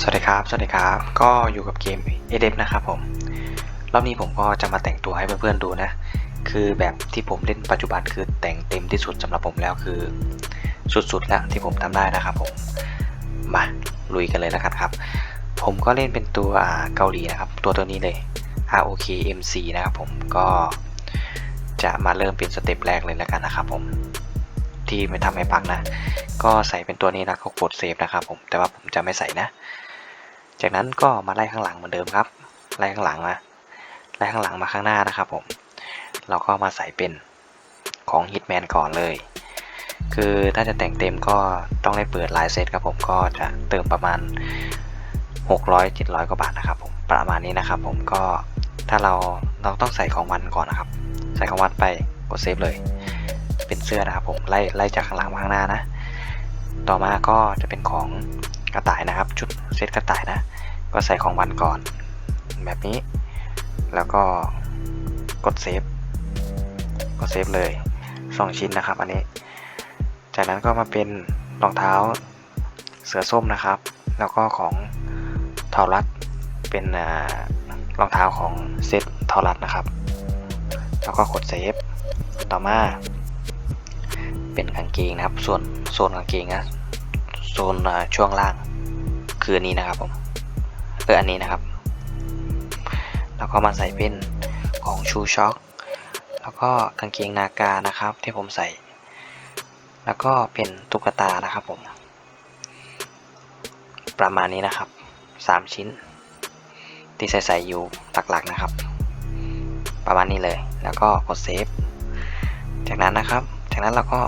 สวัสดีครับ สวัสดีครับ ก็อยู่กับเกม a d e p นะครับผม รอบนี้ผมก็จะมาแต่งตัวให้เพื่อนๆดูนะ คือแบบที่ผมเล่นปัจจุบันคือแต่งเต็มที่สุดสำหรับผมแล้วคือสุดๆแล้วที่ผมทำได้นะครับผม มาลุยกันเลยแล้วกันครับ ผมก็เล่นเป็นตัวเกาหลีนะครับ ตัวตัวนี้เลย ROK MC นะครับผม ก็จะมาเริ่มเป็นสเต็ปแรกเลยแล้วกันนะครับผมที่ไม่ทำให้ปักนะ ก็ใส่เป็นตัวนี้นะก็กดเซฟนะครับผม แต่ว่าผมจะไม่ใส่นะ จากนั้นก็มาไล่ข้างหลังเหมือนเดิมครับ ไล่ข้างหลังมา ไล่ข้างหลังมาข้างหน้านะครับผม เราก็มาใส่เป็นของ Hitman ก่อนเลย คือถ้าจะแต่งเต็มก็ต้องได้เปิดลายเซตครับผมก็จะเติมประมาณ 600 700 กว่าบาทนะครับผมประมาณนี้นะครับผมก็ถ้าเราเราต้องใส่ของวันก่อนนะครับ ใส่ของวันไปกดเซฟเลย เป็นเสื้อนะครับผมไล่ไล่จากข้างหลังมาข้างหน้านะ ต่อมาก็จะเป็นของกระต่ายนะครับ ชุดเซตกระต่ายนะ ก็ใส่ของวันก่อน แบบนี้ แล้วก็กดเซฟกดเซฟเลยสองชิ้นนะครับ อันนี้ จากนั้นก็มาเป็นรองเท้าเสือส้มนะครับ แล้วก็ของทอรัสเป็นรองเท้าของเซตทอรัสนะครับ แล้วก็กดเซฟต่อมา เป็นกางเกงนะครับ ส่วนโซนกางเกงนะโซนช่วงล่างคืออันนี้นะครับผม เอออันนี้นะครับ แล้วก็มาใส่เป็นของชูช็อคแล้วก็กางเกงนากานะครับที่ผมใส่ แล้วก็เป็นตุ๊กตานะครับผม ประมาณนี้นะครับสามชิ้น ที่ใส่ใส่อยู่หลักๆนะครับ ประมาณนี้เลยแล้วก็กดเซฟจากนั้นนะครับ จากนั้นเราก็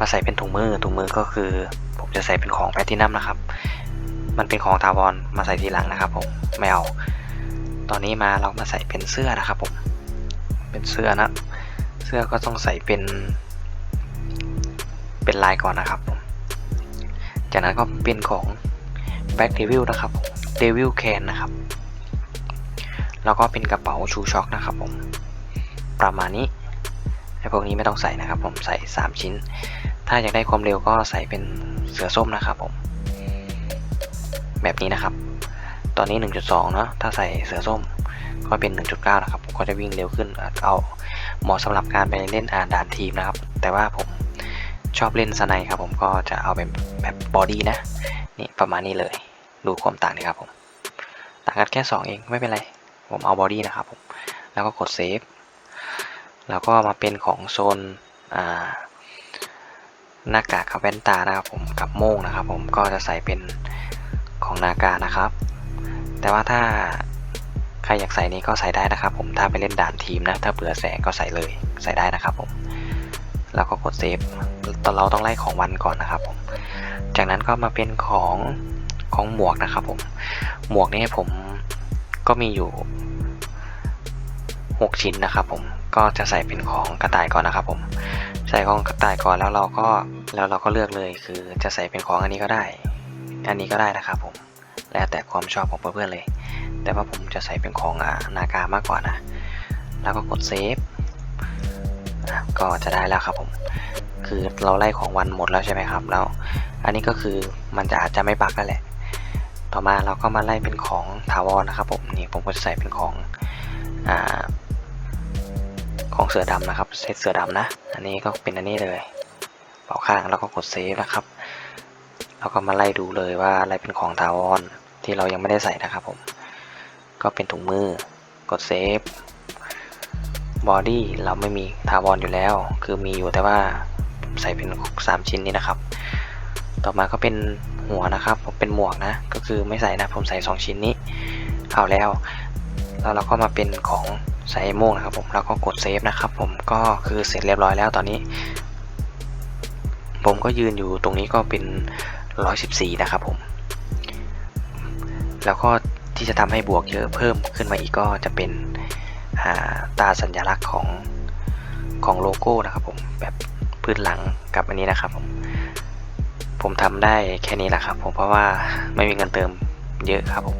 มาใส่เป็นถุงมือถุงมือก็คือ ผมจะใส่เป็นของแพลตินัมนะครับ มันเป็นของทาวอนมาใส่ทีหลังนะครับผมไม่เอาตอนนี้มาเรามาใส่เป็นเสื้อนะครับผมเป็นเสื้อนะ เสื้อก็ต้องใส่เป็น เป็นลายก่อนนะครับผมจากนั้นก็เป็นของ Back Devil นะครับผม Devil Can นะครับ แล้วก็เป็นกระเป๋าชูช็อคนะครับผม ประมาณนี้ไอ้พวกนี้ไม่ต้องใส่นะครับผมใส่ 3 ชิ้น ถ้าอยากได้ความเร็วก็ใส่เป็นเสือส้มนะครับผม แบบนี้นะครับ ตอนนี้ 1.2 เนาะถ้าใส่เสือส้มก็เป็น 1.9 นะครับผมก็จะวิ่งเร็วขึ้นเอาเหมาะสำหรับการไปเล่นอ่านด่านทีมนะครับ แต่ว่าผมชอบเล่นสไนครับผมก็จะเอาเป็นแบบบอดี้นะ นี่ประมาณนี้เลย ดูความต่างนี่ครับผม ต่างกันแค่ 2 เองไม่เป็นไร ผมเอาบอดี้นะครับผม แล้วก็กดเซฟ แล้วก็มาเป็นของโซนอ่าหน้ากากกับแว่นตานะครับผมกับโม่งนะครับผมก็จะใส่เป็น นาการนะครับ แต่ว่าถ้าใครอยากใส่นี้ก็ใส่ได้นะครับ ผมถ้าไปเล่นด่านทีมนะ ถ้าเบื่อแสงก็ใส่เลยใส่ได้นะครับผมแล้วก็กดเซฟตอนเราต้องไล่ของวันก่อนนะครับผมจากนั้นก็มาเป็นของของหมวกนะครับผมหมวกนี้ผมก็มีอยู่ 6 ชิ้นนะครับผมก็จะใส่เป็นของกระต่ายก่อนนะครับผมใส่ของกระต่ายก่อนแล้วเราก็แล้วเราก็เลือกเลยคือจะใส่เป็นของอันนี้ก็ได้ อันนี้ก็ได้นะครับผม แล้วแต่ความชอบของเพื่อนๆเลย แต่ว่าผมจะใส่เป็นของอนากามากกว่านะ แล้วก็กดเซฟก็จะได้แล้วครับผม คือเราไล่ของวันหมดแล้วใช่ไหมครับ แล้ว อันนี้ก็คือมันจะอาจจะไม่บักแล้วแหละ ต่อมาเราก็มาไล่เป็นของถาวรนะครับ ผมนี่ผมก็จะใส่เป็นของอ่าของเสือดำนะครับเซตเสือดำนะ อันนี้ก็เป็นอันนี้เลยเป่าข้างแล้วก็กดเซฟนะครับ แล้วก็มาไล่ดูเลยว่าอะไรเป็นของทาวอน ที่เรายังไม่ได้ใส่นะครับผม ก็เป็นถุงมือกดเซฟบอดี้เราไม่มีทาวอนอยู่แล้ว คือมีอยู่แต่ว่าใส่เป็น 3 ชิ้นนี้นะครับ ต่อมาก็เป็นหัวนะครับ ผมเป็นหมวกนะ ก็คือไม่ใส่นะ ผมใส่ 2 ชิ้นนี้เอาแล้ว แล้วเราก็มาเป็นของใส่โม่งนะครับ ผมแล้วก็กดเซฟนะครับ ผมก็คือเสร็จเรียบร้อยแล้วตอนนี้ ผมก็ยืนอยู่ตรงนี้ก็เป็น 114 นะครับผม แล้วก็ที่จะทำให้บวกเยอะเพิ่มขึ้นมาอีกก็จะเป็นตาสัญลักษณ์ของของโลโก้นะครับผมแบบพื้นหลังกับอันนี้นะครับผมผมทำได้แค่นี้แหละครับผมเพราะว่าไม่มีเงินเติมเยอะครับผม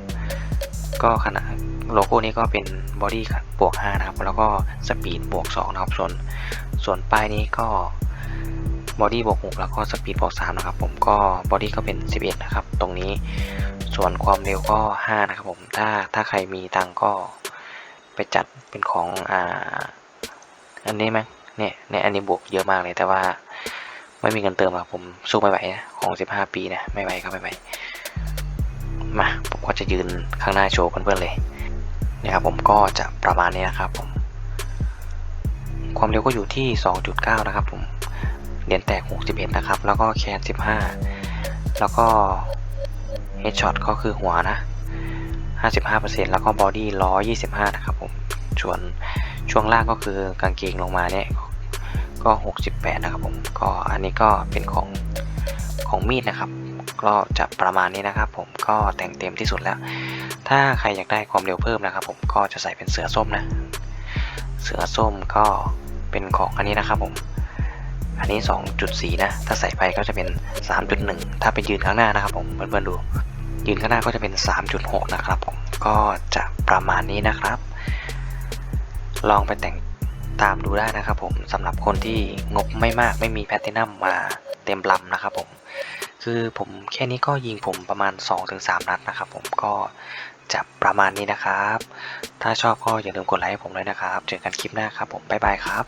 ก็ขนาดโลโก้นี้ก็เป็นบอดี้บวก5นะครับแล้วก็สปีดบวก2นะครับส่วนส่วนป้ายนี้ก็บอดี้บวก6แล้วก็สปีดบวก3นะครับผมก็บอดี้ก็เป็น 11 นะครับ ตรงนี้ ส่วนความเร็วก็ 5 นะครับผม ถ้าถ้าใครมีตังก็ไปจัดเป็นของอ่าอันนี้ไหมเนี่ยเนี่ยอันนี้บวกเยอะมากเลยแต่ว่าไม่มีเงินเติมอะผมสู้ไม่ไหวนะของ 15 ปีนะไม่ไหวก็ไม่ไหวมาผมก็จะยืนข้างหน้าโชว์เพื่อนๆเลยนะครับผมก็จะประมาณนี้นะครับผมความเร็วก็อยู่ที่ 2.9 นะครับผมเหรียญแตก 61 นะครับ แล้วก็แคน15 แล้วก็ เฮดช็อตก็คือหัวนะ 55%แล้วก็บอดี้125 นะครับผม ส่วนช่วงล่างก็คือกางเกงลงมาเนี่ยก็ 68 นะครับผม ก็อันนี้ก็เป็นของของมีดนะครับ ก็จะประมาณนี้นะครับ ผมก็แต่งเต็มที่สุดแล้ว ถ้าใครอยากได้ความเร็วเพิ่มนะครับ ผมก็จะใส่เป็นเสือส้มนะ เสือส้มก็เป็นของอันนี้นะครับผม อันนี้ 2.4 นะ ถ้าใส่ไปก็จะเป็น 3.1 ถ้าไปยืนข้างหน้านะครับผม เพื่อนๆดู ยืนข้างหน้าก็จะเป็น 3.6 นะครับผมก็จะประมาณนี้นะครับ ลองไปแต่งตามดูได้นะครับผมสำหรับคนที่งบไม่มากไม่มีแพลตินัมมาเต็มลำนะครับผมคือผมแค่นี้ก็ยิงผมประมาณ 2-3 นัดนะครับผมก็จะประมาณนี้นะครับ ถ้าชอบก็อย่าลืมกดไลค์ให้ผมด้วยนะครับ เจอกันคลิปหน้าครับผม บ๊ายบายครับ